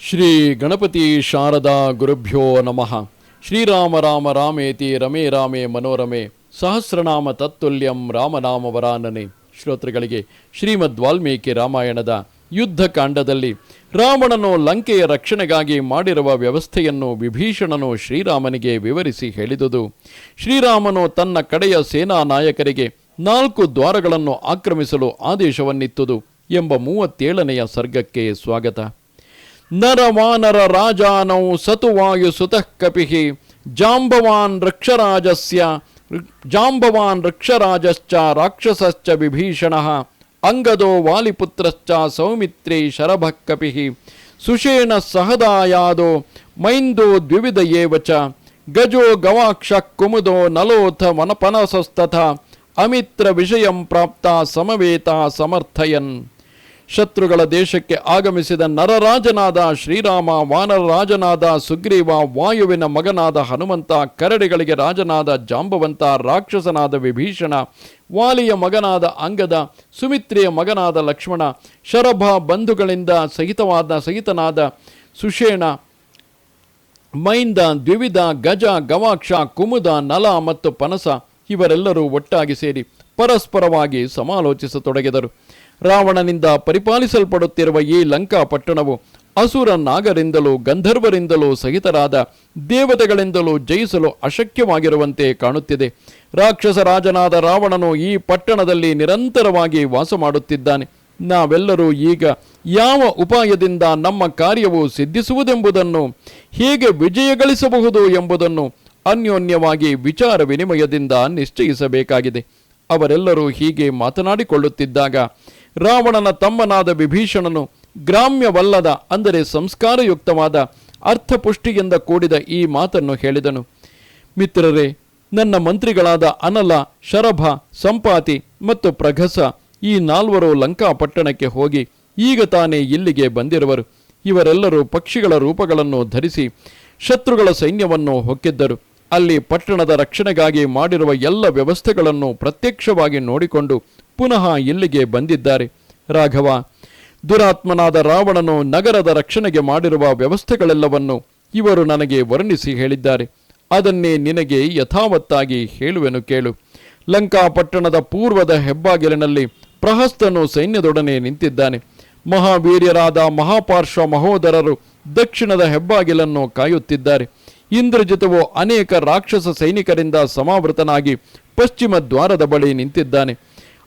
ಶ್ರೀ ಗಣಪತಿ ಶಾರದಾ ಗುರುಭ್ಯೋ ನಮಃ. ಶ್ರೀರಾಮ ರಾಮ ರಾಮೇತಿ ರಮೇ ರಾಮೇ ಮನೋರಮೆ. ಸಹಸ್ರನಾಮ ತತ್ತುಲ್ಯಂ ರಾಮನಾಮ ವರಾನನೆ. ಶ್ರೋತೃಗಳಿಗೆ ಶ್ರೀಮದ್ ವಾಲ್ಮೀಕಿ ರಾಮಾಯಣದ ಯುದ್ಧಕಾಂಡದಲ್ಲಿ ರಾವಣನು ಲಂಕೆಯ ರಕ್ಷಣೆಗಾಗಿ ಮಾಡಿರುವ ವ್ಯವಸ್ಥೆಯನ್ನು ವಿಭೀಷಣನು ಶ್ರೀರಾಮನಿಗೆ ವಿವರಿಸಿ ಹೇಳಿದುದು. ಶ್ರೀರಾಮನು ತನ್ನ ಕಡೆಯ ಸೇನಾ ನಾಯಕರಿಗೆ ನಾಲ್ಕು ದ್ವಾರಗಳನ್ನು ಆಕ್ರಮಿಸಲು ಆದೇಶವನ್ನಿತ್ತುದು ಎಂಬ ಮೂವತ್ತೇಳನೆಯ ಸರ್ಗಕ್ಕೆ ಸ್ವಾಗತ. ನರವಾನರ ರಾಜಾನೌ ಸತುವಾಯು ಸುತಃ ಕಪಿಹಿ ಜಾಂಬವಾನ್ ರಕ್ಷರಾಜಸ್ಯ, ಜಾಂಬವಾನ್ ರಕ್ಷರಾಜಶ್ಚ ರಾಕ್ಷಸಶ್ಚ ವಿಭೀಷಣಃ, ಅಂಗದೋ ವಾಲಿಪುತ್ರಶ್ಚ ಸೌಮಿತ್ರೇ ಶರಭಃ ಕಪಿಹಿ ಸುಷೇಣ ಸಹದಾಯಾದೋ ಮೈಂದೋ ದ್ವಿವಿಧ ಏವ ಚ ಗಜೋ ಗವಾಕ್ಷ ಕುಮುದೋ ನಲೋಥ ವನಪನಸಸ್ತಥ, ಅಮಿತ್ರ ವಿಷಯಂ ಪ್ರಾಪ್ತ ಸಮವೇತ ಸಮರ್ಥಯನ್. ಶತ್ರುಗಳ ದೇಶಕ್ಕೆ ಆಗಮಿಸಿದ ನರರಾಜನಾದ ಶ್ರೀರಾಮ, ವಾನರರಾಜನಾದ ಸುಗ್ರೀವ, ವಾಯುವಿನ ಮಗನಾದ ಹನುಮಂತ, ಕರಡಿಗಳಿಗೆ ರಾಜನಾದ ಜಾಂಬವಂತ, ರಾಕ್ಷಸನಾದ ವಿಭೀಷಣ, ವಾಲಿಯ ಮಗನಾದ ಅಂಗದ, ಸುಮಿತ್ರಿಯ ಮಗನಾದ ಲಕ್ಷ್ಮಣ, ಶರಭ ಬಂಧುಗಳಿಂದ ಸಹಿತವಾದ ಸಹಿತನಾದ ಸುಷೇಣ, ಮೈಂದ, ದ್ವಿವಿಧ, ಗಜ, ಗವಾಕ್ಷ, ಕುಮುದ, ನಲ ಮತ್ತು ಪನಸ ಇವರೆಲ್ಲರೂ ಒಟ್ಟಾಗಿ ಸೇರಿ ಪರಸ್ಪರವಾಗಿ ಸಮಾಲೋಚಿಸತೊಡಗಿದರು. ರಾವಣನಿಂದ ಪರಿಪಾಲಿಸಲ್ಪಡುತ್ತಿರುವ ಈ ಲಂಕಾ ಪಟ್ಟಣವು ಅಸುರ ನಾಗರಿಂದಲೂ ಗಂಧರ್ವರಿಂದಲೂ ಸಹಿತರಾದ ದೇವತೆಗಳಿಂದಲೂ ಜಯಿಸಲು ಅಶಕ್ಯವಾಗಿರುವಂತೆ ಕಾಣುತ್ತಿದೆ. ರಾಕ್ಷಸ ರಾಜನಾದ ರಾವಣನು ಈ ಪಟ್ಟಣದಲ್ಲಿ ನಿರಂತರವಾಗಿ ವಾಸ ಮಾಡುತ್ತಿದ್ದಾನೆ. ನಾವೆಲ್ಲರೂ ಈಗ ಯಾವ ಉಪಾಯದಿಂದ ನಮ್ಮ ಕಾರ್ಯವು ಸಿದ್ಧಿಸುವುದೆಂಬುದನ್ನು, ಹೇಗೆ ವಿಜಯ ಗಳಿಸಬಹುದು ಎಂಬುದನ್ನು ಅನ್ಯೋನ್ಯವಾಗಿ ವಿಚಾರ ವಿನಿಮಯದಿಂದ ನಿಶ್ಚಯಿಸಬೇಕಾಗಿದೆ. ಅವರೆಲ್ಲರೂ ಹೀಗೆ ಮಾತನಾಡಿಕೊಳ್ಳುತ್ತಿದ್ದಾಗ ರಾವಣನ ತಮ್ಮನಾದ ವಿಭೀಷಣನು ಗ್ರಾಮ್ಯವಲ್ಲದ, ಅಂದರೆ ಸಂಸ್ಕಾರಯುಕ್ತವಾದ ಅರ್ಥಪುಷ್ಟಿಯಿಂದ ಕೂಡಿದ ಈ ಮಾತನ್ನು ಹೇಳಿದನು. ಮಿತ್ರರೇ, ನನ್ನ ಮಂತ್ರಿಗಳಾದ ಅನಲ, ಶರಭ, ಸಂಪಾತಿ ಮತ್ತು ಪ್ರಘಸ ಈ ನಾಲ್ವರು ಲಂಕಾ ಪಟ್ಟಣಕ್ಕೆ ಹೋಗಿ ಈಗ ತಾನೇ ಇಲ್ಲಿಗೆ ಬಂದಿರುವರು. ಇವರೆಲ್ಲರೂ ಪಕ್ಷಿಗಳ ರೂಪಗಳನ್ನು ಧರಿಸಿ ಶತ್ರುಗಳ ಸೈನ್ಯವನ್ನು ಹೊಕ್ಕಿದ್ದರು. ಅಲ್ಲಿ ಪಟ್ಟಣದ ರಕ್ಷಣೆಗಾಗಿ ಮಾಡಿರುವ ಎಲ್ಲ ವ್ಯವಸ್ಥೆಗಳನ್ನು ಪ್ರತ್ಯಕ್ಷವಾಗಿ ನೋಡಿಕೊಂಡು ಪುನಃ ಇಲ್ಲಿಗೆ ಬಂದಿದ್ದಾರೆ. ರಾಘವ, ದುರಾತ್ಮನಾದ ರಾವಣನು ನಗರದ ರಕ್ಷಣೆಗೆ ಮಾಡಿರುವ ವ್ಯವಸ್ಥೆಗಳೆಲ್ಲವನ್ನು ಇವರು ನನಗೆ ವರ್ಣಿಸಿ ಹೇಳಿದ್ದಾರೆ. ಅದನ್ನೇ ನಿನಗೆ ಯಥಾವತ್ತಾಗಿ ಹೇಳುವೆನು ಕೇಳು. ಲಂಕಾ ಪಟ್ಟಣದ ಪೂರ್ವದ ಹೆಬ್ಬಾಗಿಲಿನಲ್ಲಿ ಪ್ರಹಸ್ತನು ಸೈನ್ಯದೊಡನೆ ನಿಂತಿದ್ದಾನೆ. ಮಹಾವೀರ್ಯರಾದ ಮಹಾಪಾರ್ಶ್ವ ಮಹೋದರರು ದಕ್ಷಿಣದ ಹೆಬ್ಬಾಗಿಲನ್ನು ಕಾಯುತ್ತಿದ್ದಾರೆ. ಇಂದ್ರಜಿತವು ಅನೇಕ ರಾಕ್ಷಸ ಸೈನಿಕರಿಂದ ಸಮಾವೃತನಾಗಿ ಪಶ್ಚಿಮ ದ್ವಾರದ ಬಳಿ ನಿಂತಿದ್ದಾನೆ.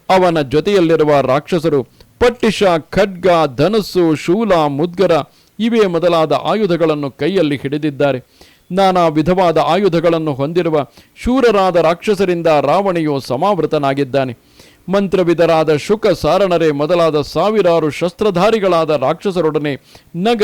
ಅವನ ಜೊತೆಯಲ್ಲಿರುವ ರಾಕ್ಷಸರು ಪಟ್ಟಿಷ, ಖಡ್ಗ, ಧನಸ್ಸು, ಶೂಲ, ಮುದ್ಗರ ಇವೇ ಮೊದಲಾದ ಆಯುಧಗಳನ್ನು ಕೈಯಲ್ಲಿ ಹಿಡಿದಿದ್ದಾರೆ. ನಾನಾ ವಿಧವಾದ ಆಯುಧಗಳನ್ನು ಹೊಂದಿರುವ ಶೂರರಾದ ರಾಕ್ಷಸರಿಂದ ರಾವಣೆಯು ಸಮಾವೃತನಾಗಿದ್ದಾನೆ. ಮಂತ್ರವಿದರಾದ ಶುಕ ಸಾರಣರೇ ಮೊದಲಾದ ಸಾವಿರಾರು ಶಸ್ತ್ರಧಾರಿಗಳಾದ ರಾಕ್ಷಸರೊಡನೆ ನಗ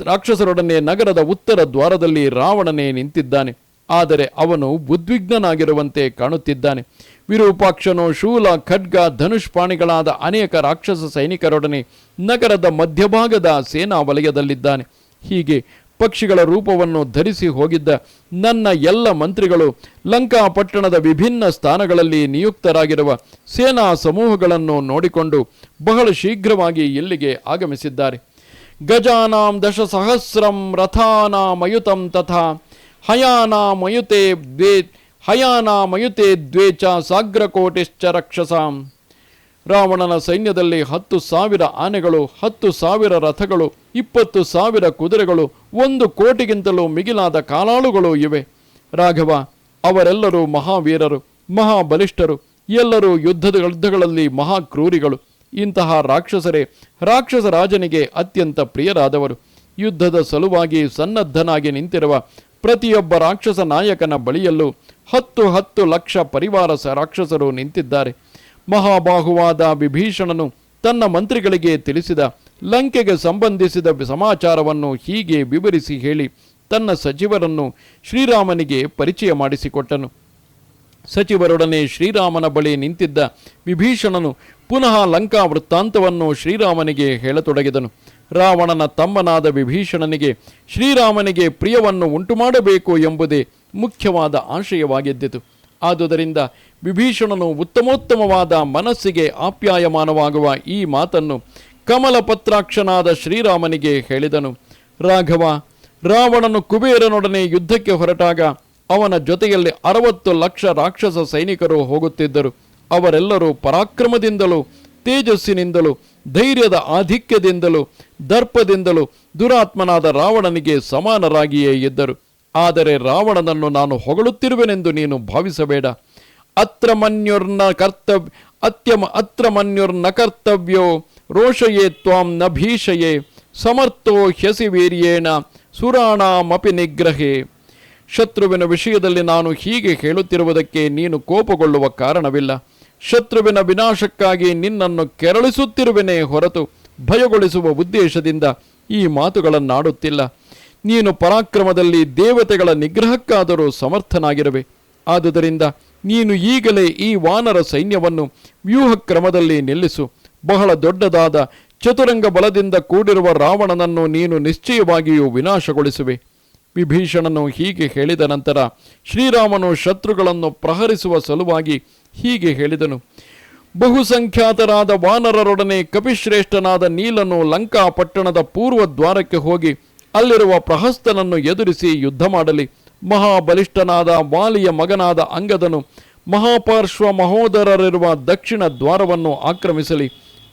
ರಾಕ್ಷಸರೊಡನೆ ನಗರದ ಉತ್ತರ ದ್ವಾರದಲ್ಲಿ ರಾವಣನೇ ನಿಂತಿದ್ದಾನೆ. ಆದರೆ ಅವನು ಉದ್ವಿಗ್ನನಾಗಿರುವಂತೆ ಕಾಣುತ್ತಿದ್ದಾನೆ. ವಿರೂಪಾಕ್ಷನು, ಶೂಲ, ಖಡ್ಗ, ಧನುಷ್ಪಾಣಿಗಳಾದ ಅನೇಕ ರಾಕ್ಷಸ ಸೈನಿಕರೊಡನೆ ನಗರದ ಮಧ್ಯಭಾಗದ ಸೇನಾ ವಲಯದಲ್ಲಿದ್ದಾನೆ. ಹೀಗೆ ಪಕ್ಷಿಗಳ ರೂಪವನ್ನು ಧರಿಸಿ ಹೋಗಿದ್ದ ನನ್ನ ಎಲ್ಲ ಮಂತ್ರಿಗಳು ಲಂಕಾ ಪಟ್ಟಣದ ವಿಭಿನ್ನ ಸ್ಥಾನಗಳಲ್ಲಿ ನಿಯುಕ್ತರಾಗಿರುವ ಸೇನಾ ಸಮೂಹಗಳನ್ನು ನೋಡಿಕೊಂಡು ಬಹಳ ಶೀಘ್ರವಾಗಿ ಇಲ್ಲಿಗೆ ಆಗಮಿಸಿದ್ದಾರೆ. ಗಜಾನಾಂ ದಶಸಹಸ್ರಂ ರಥಾನಾಮಯುತಂ ತಥಾ ಹಯಾನಾಮಯುತೆ ದ್ವೇ ಹಯಾನಾಮಯುತೆ ದ್ವೇ ಚ ಸಾಗ್ರಕೋಟಿಶ್ಚ ರಕ್ಷಸಾಂ ರಾವಣನ ಸೈನ್ಯದಲ್ಲಿ ಹತ್ತು ಸಾವಿರ ಆನೆಗಳು, ಹತ್ತು ಸಾವಿರ ರಥಗಳು, ಇಪ್ಪತ್ತು ಸಾವಿರ ಕುದುರೆಗಳು, ಒಂದು ಕೋಟಿಗಿಂತಲೂ ಮಿಗಿಲಾದ ಕಾಲಾಳುಗಳು ಇವೆ. ರಾಘವ, ಅವರೆಲ್ಲರೂ ಮಹಾವೀರರು, ಮಹಾಬಲಿಷ್ಠರು, ಎಲ್ಲರೂ ಯುದ್ಧದ ಯುದ್ಧಗಳಲ್ಲಿ ಮಹಾಕ್ರೂರಿಗಳು. ಇಂತಹ ರಾಕ್ಷಸರೇ, ರಾಕ್ಷಸ ರಾಜನಿಗೆ ಅತ್ಯಂತ ಪ್ರಿಯರಾದವರು. ಯುದ್ಧದ ಸಲುವಾಗಿ ಸನ್ನದ್ಧನಾಗಿ ನಿಂತಿರುವ ಪ್ರತಿಯೊಬ್ಬ ರಾಕ್ಷಸ ನಾಯಕನ ಬಳಿಯಲ್ಲೂ ಹತ್ತು ಹತ್ತು ಲಕ್ಷ ಪರಿವಾರ ರಾಕ್ಷಸರು ನಿಂತಿದ್ದಾರೆ. ಮಹಾಬಾಹುವಾದ ವಿಭೀಷಣನು ತನ್ನ ಮಂತ್ರಿಗಳಿಗೆ ತಿಳಿಸಿದ ಲಂಕೆಗೆ ಸಂಬಂಧಿಸಿದ ಸಮಾಚಾರವನ್ನು ಹೀಗೆ ವಿವರಿಸಿ ಹೇಳಿ ತನ್ನ ಸಚಿವರನ್ನು ಶ್ರೀರಾಮನಿಗೆ ಪರಿಚಯ ಮಾಡಿಸಿಕೊಟ್ಟನು. ಸಚಿವರೊಡನೆ ಶ್ರೀರಾಮನ ಬಳಿ ನಿಂತಿದ್ದ ವಿಭೀಷಣನು ಪುನಃ ಲಂಕಾ ವೃತ್ತಾಂತವನ್ನು ಶ್ರೀರಾಮನಿಗೆ ಹೇಳತೊಡಗಿದನು. ರಾವಣನ ತಮ್ಮನಾದ ವಿಭೀಷಣನಿಗೆ ಶ್ರೀರಾಮನಿಗೆ ಪ್ರಿಯವನ್ನು ಉಂಟುಮಾಡಬೇಕು ಎಂಬುದೇ ಮುಖ್ಯವಾದ ಆಶಯವಾಗಿದ್ದಿತು. ಆದುದರಿಂದ ವಿಭೀಷಣನು ಉತ್ತಮೋತ್ತಮವಾದ ಮನಸ್ಸಿಗೆ ಆಪ್ಯಾಯಮಾನವಾಗುವ ಈ ಮಾತನ್ನು ಕಮಲಪತ್ರಾಕ್ಷನಾದ ಶ್ರೀರಾಮನಿಗೆ ಹೇಳಿದನು. ರಾಘವ, ರಾವಣನು ಕುಬೇರನೊಡನೆ ಯುದ್ಧಕ್ಕೆ ಹೊರಟಾಗ ಅವನ ಜೊತೆಯಲ್ಲಿ ಅರವತ್ತು ಲಕ್ಷ ರಾಕ್ಷಸ ಸೈನಿಕರು ಹೋಗುತ್ತಿದ್ದರು. ಅವರೆಲ್ಲರೂ ಪರಾಕ್ರಮದಿಂದಲೂ, ತೇಜಸ್ಸಿನಿಂದಲೂ, ಧೈರ್ಯದ ಆಧಿಕ್ಯದಿಂದಲೂ, ದರ್ಪದಿಂದಲೂ ದುರಾತ್ಮನಾದ ರಾವಣನಿಗೆ ಸಮಾನರಾಗಿಯೇ ಇದ್ದರು. ಆದರೆ ರಾವಣನನ್ನು ನಾನು ಹೊಗಳುತ್ತಿರುವೆನೆಂದು ನೀನು ಭಾವಿಸಬೇಡ. ಅತ್ರ ಮನ್ಯುರ್ನ ಕರ್ತವ್ಯ, ಅತ್ಯಮ ಅತ್ರ ಮನ್ಯುರ್ನ ಕರ್ತವ್ಯೋ, ರೋಷಯೇ ತ್ವಾಂ ನ ಭೀಷಯೇ ಸಮರ್ಥೋ ಹ್ಯಸಿವೀರ್ಯೇಣ, ಸುರಾಣಾಮಪಿ ನಿಗ್ರಹೇ. ಶತ್ರುವಿನ ವಿಷಯದಲ್ಲಿ ನಾನು ಹೀಗೆ ಹೇಳುತ್ತಿರುವುದಕ್ಕೆ ನೀನು ಕೋಪಗೊಳ್ಳುವ ಕಾರಣವಿಲ್ಲ. ಶತ್ರುವಿನ ವಿನಾಶಕ್ಕಾಗಿ ನಿನ್ನನ್ನು ಕೆರಳಿಸುತ್ತಿರುವೆನೇ ಹೊರತು ಭಯಗೊಳಿಸುವ ಉದ್ದೇಶದಿಂದ ಈ ಮಾತುಗಳನ್ನಾಡುತ್ತಿಲ್ಲ. ನೀನು ಪರಾಕ್ರಮದಲ್ಲಿ ದೇವತೆಗಳ ನಿಗ್ರಹಕ್ಕಾದರೂ ಸಮರ್ಥನಾಗಿರುವೆ. ಆದುದರಿಂದ ನೀನು ಈಗಲೇ ಈ ವಾನರ ಸೈನ್ಯವನ್ನು ವ್ಯೂಹಕ್ರಮದಲ್ಲಿ ನಿಲ್ಲಿಸು. ಬಹಳ ದೊಡ್ಡದಾದ ಚತುರಂಗ ಬಲದಿಂದ ಕೂಡಿರುವ ರಾವಣನನ್ನು ನೀನು ನಿಶ್ಚಯವಾಗಿಯೂ ವಿನಾಶಗೊಳಿಸುವೆ. ವಿಭೀಷಣನು ಹೀಗೆ ಹೇಳಿದ ನಂತರ ಶ್ರೀರಾಮನು ಶತ್ರುಗಳನ್ನು ಪ್ರಹರಿಸುವ ಸಲುವಾಗಿ ಹೀಗೆ ಹೇಳಿದನು. ಬಹುಸಂಖ್ಯಾತರಾದ ವಾನರರೊಡನೆ ಕಪಿಶ್ರೇಷ್ಠನಾದ ನೀಲನು ಲಂಕಾ ಪಟ್ಟಣದ ಪೂರ್ವ ದ್ವಾರಕ್ಕೆ ಹೋಗಿ ಅಲ್ಲಿರುವ ಪ್ರಹಸ್ತನನ್ನು ಎದುರಿಸಿ ಯುದ್ಧ ಮಾಡಲಿ. ಮಹಾಬಲಿಷ್ಠನಾದ ವಾಲಿಯ ಮಗನಾದ ಅಂಗದನು ಮಹಾಪಾರ್ಶ್ವ ಮಹೋದರರಿರುವ ದಕ್ಷಿಣ ದ್ವಾರವನ್ನು ಆಕ್ರಮಿಸಲಿ.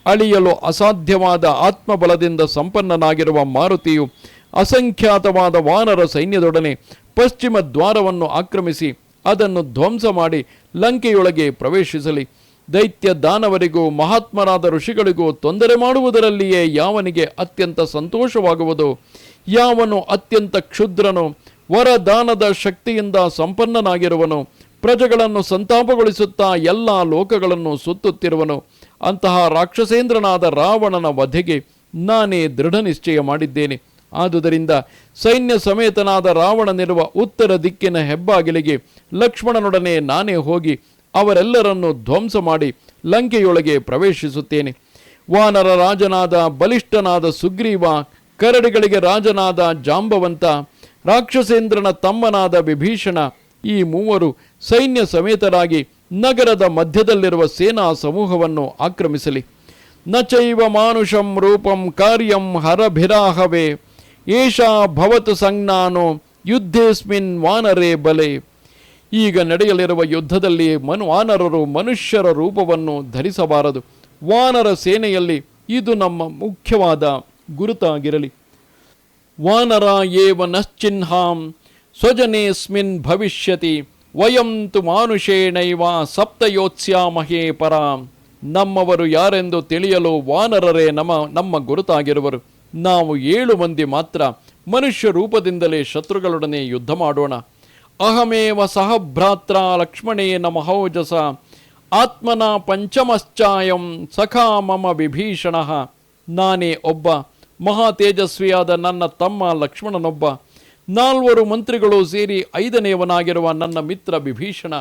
ಅಳಿಯಲು ಅಸಾಧ್ಯವಾದ ಆತ್ಮಬಲದಿಂದ ಸಂಪನ್ನನಾಗಿರುವ ಮಾರುತಿಯು ಅಸಂಖ್ಯಾತವಾದ ವಾನರ ಸೈನ್ಯದೊಡನೆ ಪಶ್ಚಿಮ ದ್ವಾರವನ್ನು ಆಕ್ರಮಿಸಿ ಅದನ್ನು ಧ್ವಂಸ ಮಾಡಿ ಲಂಕೆಯೊಳಗೆ ಪ್ರವೇಶಿಸಲಿ. ದೈತ್ಯ ದಾನವರಿಗೂ ಮಹಾತ್ಮರಾದ ಋಷಿಗಳಿಗೂ ತೊಂದರೆ ಮಾಡುವುದರಲ್ಲಿಯೇ ಯಾವನಿಗೆ ಅತ್ಯಂತ ಸಂತೋಷವಾಗುವುದು? ಯಾವನು ಅತ್ಯಂತ ಕ್ಷುದ್ರನು, ವರದಾನದ ಶಕ್ತಿಯಿಂದ ಸಂಪನ್ನನಾಗಿರುವನು, ಪ್ರಜೆಗಳನ್ನು ಸಂತಾಪಗೊಳಿಸುತ್ತಾ ಎಲ್ಲ ಲೋಕಗಳನ್ನು ಸುತ್ತುತ್ತಿರುವನು. ಅಂತಹ ರಾಕ್ಷಸೇಂದ್ರನಾದ ರಾವಣನ ವಧೆಗೆ ನಾನೇ ದೃಢ ನಿಶ್ಚಯ ಮಾಡಿದ್ದೇನೆ. ಆದುದರಿಂದ ಸೈನ್ಯ ಸಮೇತನಾದ ರಾವಣನಿರುವ ಉತ್ತರ ದಿಕ್ಕಿನ ಹೆಬ್ಬಾಗಿಲಿಗೆ ಲಕ್ಷ್ಮಣನೊಡನೆ ನಾನೇ ಹೋಗಿ ಅವರೆಲ್ಲರನ್ನು ಧ್ವಂಸ ಮಾಡಿ ಲಂಕೆಯೊಳಗೆ ಪ್ರವೇಶಿಸುತ್ತೇನೆ. ವಾನರ ರಾಜನಾದ ಬಲಿಷ್ಠನಾದ ಸುಗ್ರೀವ, ಕರಡಿಗಳಿಗೆ ರಾಜನಾದ ಜಾಂಬವಂತ, ರಾಕ್ಷಸೇಂದ್ರನ ತಮ್ಮನಾದ ವಿಭೀಷಣ ಈ ಮೂವರು ಸೈನ್ಯ ಸಮೇತರಾಗಿ ನಗರದ ಮಧ್ಯದಲ್ಲಿರುವ ಸೇನಾ ಸಮೂಹವನ್ನು ಆಕ್ರಮಿಸಲಿ. ನ ಚೈವ ಮಾನುಷಂ ರೂಪಂ ಕಾರ್ಯಂ ಹರಭಿರಾಹವೇ. ಏಷಾ ಭವತು ಸಂಜ್ಞಾನೋ ಯುದ್ಧೇಸ್ಮಿನ್ ವಾನರೇ ಬಲೆ. ಈಗ ನಡೆಯಲಿರುವ ಯುದ್ಧದಲ್ಲಿ ಮನು ವಾನರರು ಮನುಷ್ಯರ ರೂಪವನ್ನು ಧರಿಸಬಾರದು. ವಾನರ ಸೇನೆಯಲ್ಲಿ ಇದು ನಮ್ಮ ಮುಖ್ಯವಾದ ಗುರುತಾಗಿರಲಿ. ವಾನರ ಏವ ನಶ್ಚಿಹ್ನಾಂ ಸ್ವಜನೇಸ್ಮಿನ್ ಭವಿಷ್ಯತಿ ವಯಂತು ಮಾನುಷೇಣೈವ ಸಪ್ತಯೋತ್ಸ್ಯಾಮಹೇ ಪರಾಂ. ನಮ್ಮವರು ಯಾರೆಂದು ತಿಳಿಯಲು ವಾನರರೇ ನಮ್ಮ ನಮ್ಮ ಗುರುತಾಗಿರುವರು. ನಾವು ಏಳು ಮಂದಿ ಮಾತ್ರ ಮನುಷ್ಯ ರೂಪದಿಂದಲೇ ಶತ್ರುಗಳೊಡನೆ ಯುದ್ಧ ಮಾಡೋಣ. ಅಹಮೇವ ಸಹಭ್ರಾತ್ರ ಲಕ್ಷ್ಮಣೇ ಮಹೋಜಸ ಆತ್ಮನ ಪಂಚಮಶ್ಚಾಯಂ ಸಖಾ ಮಮ ವಿಭೀಷಣ. ನಾನೇ ಒಬ್ಬ ಮಹಾ ತೇಜಸ್ವಿಯಾದ ನನ್ನ ತಮ್ಮ ಲಕ್ಷ್ಮಣನೊಬ್ಬ. ನಾಲ್ವರು ಮಂತ್ರಿಗಳು ಸೇರಿ ಐದನೆಯವನಾಗಿರುವ ನನ್ನ ಮಿತ್ರ ವಿಭೀಷಣ.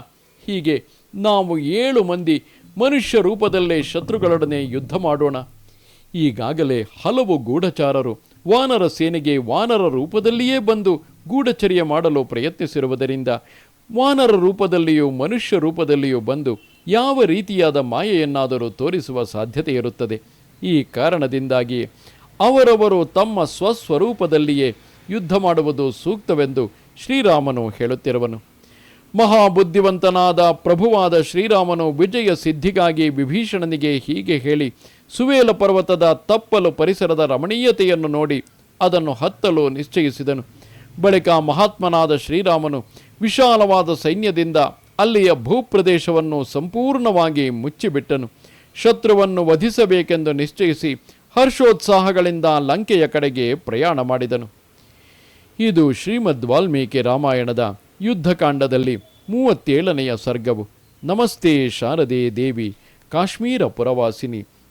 ಹೀಗೆ ನಾವು ಏಳು ಮಂದಿ ಮನುಷ್ಯ ರೂಪದಲ್ಲೇ ಶತ್ರುಗಳೊಡನೆ ಯುದ್ಧ ಮಾಡೋಣ. ಈಗಾಗಲೇ ಹಲವು ಗೂಢಚಾರರು ವಾನರ ಸೇನೆಗೆ ವಾನರ ರೂಪದಲ್ಲಿಯೇ ಬಂದು ಗೂಢಚರ್ಯ ಮಾಡಲು ಪ್ರಯತ್ನಿಸಿರುವುದರಿಂದ ವಾನರ ರೂಪದಲ್ಲಿಯೂ ಮನುಷ್ಯ ರೂಪದಲ್ಲಿಯೂ ಬಂದು ಯಾವ ರೀತಿಯಾದ ಮಾಯೆಯನ್ನಾದರೂ ತೋರಿಸುವ ಸಾಧ್ಯತೆ ಇರುತ್ತದೆ. ಈ ಕಾರಣದಿಂದಾಗಿ ಅವರವರು ತಮ್ಮ ಸ್ವಸ್ವರೂಪದಲ್ಲಿಯೇ ಯುದ್ಧ ಮಾಡುವುದು ಸೂಕ್ತವೆಂದು ಶ್ರೀರಾಮನು ಹೇಳುತ್ತಿರುವನು. ಮಹಾಬುದ್ಧಿವಂತನಾದ ಪ್ರಭುವಾದ ಶ್ರೀರಾಮನು ವಿಜಯ ಸಿದ್ಧಿಗಾಗಿ ವಿಭೀಷಣನಿಗೆ ಹೀಗೆ ಹೇಳಿ ಸುವೇಲ ಪರ್ವತದ ತಪ್ಪಲು ಪರಿಸರದ ರಮಣೀಯತೆಯನ್ನು ನೋಡಿ ಅದನ್ನು ಹತ್ತಲು ನಿಶ್ಚಯಿಸಿದನು. ಬಳಿಕ ಮಹಾತ್ಮನಾದ ಶ್ರೀರಾಮನು ವಿಶಾಲವಾದ ಸೈನ್ಯದಿಂದ ಅಲ್ಲಿಯ ಭೂಪ್ರದೇಶವನ್ನು ಸಂಪೂರ್ಣವಾಗಿ ಮುಚ್ಚಿಬಿಟ್ಟನು. ಶತ್ರುವನ್ನು ವಧಿಸಬೇಕೆಂದು ನಿಶ್ಚಯಿಸಿ ಹರ್ಷೋತ್ಸಾಹಗಳಿಂದ ಲಂಕೆಯ ಕಡೆಗೆ ಪ್ರಯಾಣ ಮಾಡಿದನು. ಇದು ಶ್ರೀಮದ್ ವಾಲ್ಮೀಕಿ ರಾಮಾಯಣದ ಯುದ್ಧಕಾಂಡದಲ್ಲಿ ಮೂವತ್ತೇಳನೆಯ ಸರ್ಗವು. ನಮಸ್ತೆ ಶಾರದೆ ದೇವಿ, ಕಾಶ್ಮೀರ ಪುರವಾಸಿನಿ.